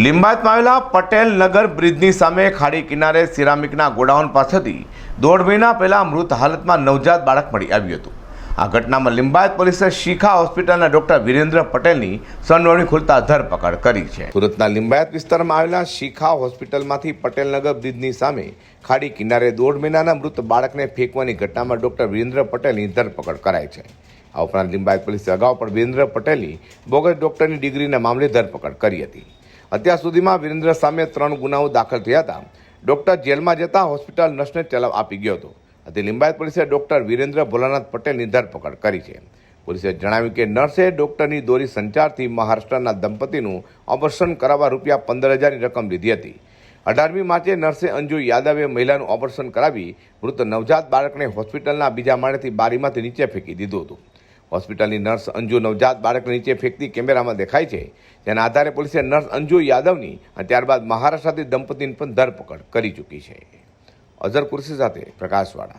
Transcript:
લિંબાયતમાં આવેલા પટેલ નગર બ્રિજની સામે ખાડી કિનારે સિરામિકના ગોડાઉન પાસેથી દોઢ મહિના પહેલા મૃત હાલતમાં નવજાત બાળક મળી આવ્યું હતું. આ ઘટનામાં લિંબાયત પોલીસે શિખા હોસ્પિટલના ડોક્ટર વિરેન્દ્ર પટેલની સંડોવણી ખુલતા ધરપકડ કરી છે. સુરતના લિંબાયત વિસ્તારમાં આવેલા શિખા હોસ્પિટલમાંથી પટેલનગર બ્રિજની સામે ખાડી કિનારે દોઢ મહિનાના મૃત બાળકને ફેંકવાની ઘટનામાં ડોક્ટર વિરેન્દ્ર પટેલની ધરપકડ કરાઈ છે. આ ઉપરાંત લિંબાયત પોલીસે અગાઉ પણ વિરેન્દ્ર પટેલની બોગસ ડોક્ટરની ડિગ્રીના મામલે ધરપકડ કરી હતી. અત્યાર સુધીમાં વિરેન્દ્ર સામે ત્રણ ગુનાઓ દાખલ થયા હતા. ડૉક્ટર જેલમાં જતા હોસ્પિટલ નર્સને ચલાવ આપી ગયો હતો. આથી લિંબાયત પોલીસે ડૉક્ટર વિરેન્દ્ર ભોલાનાથ પટેલની ધરપકડ કરી છે. પોલીસે જણાવ્યું કે નર્સે ડૉક્ટરની દોરી સંચારથી મહારાષ્ટ્રના દંપતીનું ઓપરેશન કરાવવા રૂપિયા પંદર હજારની રકમ લીધી હતી. અઢારમી માર્ચે નર્સે અંજુ યાદવે મહિલાનું ઓપરેશન કરાવી મૃત નવજાત બાળકને હોસ્પિટલના બીજા માળેથી બારીમાંથી નીચે ફેંકી દીધું હતું. હોસ્પિટલની નર્સ અંજુ નવજાત બાળકને નીચે ફેંકતી કેમેરામાં દેખાય છે. જેના આધારે પોલીસે નર્સ અંજુ યાદવની અને ત્યારબાદ મહારાષ્ટ્રથી દંપતીની પણ ધરપકડ કરી ચૂકી છે. અઝર કુર્સી સાથે પ્રકાશવાળા.